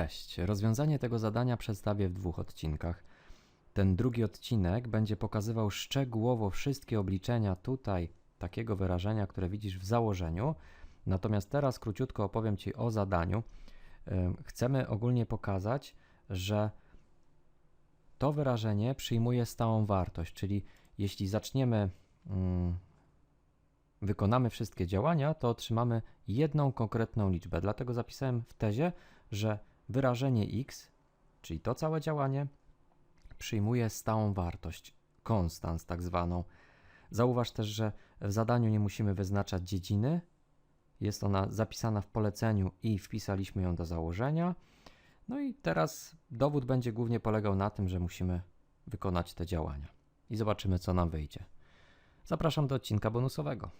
Cześć. Rozwiązanie tego zadania przedstawię w dwóch odcinkach. Ten drugi odcinek będzie pokazywał szczegółowo wszystkie obliczenia tutaj takiego wyrażenia, które widzisz w założeniu. Natomiast teraz króciutko opowiem Ci o zadaniu. Chcemy ogólnie pokazać, że to wyrażenie przyjmuje stałą wartość, czyli jeśli zaczniemy, mm, wykonamy wszystkie działania, to otrzymamy jedną konkretną liczbę. Dlatego zapisałem w tezie, że wyrażenie x, czyli to całe działanie, przyjmuje stałą wartość, konstans tak zwaną. Zauważ też, że w zadaniu nie musimy wyznaczać dziedziny. Jest ona zapisana w poleceniu i wpisaliśmy ją do założenia. No i teraz dowód będzie głównie polegał na tym, że musimy wykonać te działania. I zobaczymy, co nam wyjdzie. Zapraszam do odcinka bonusowego.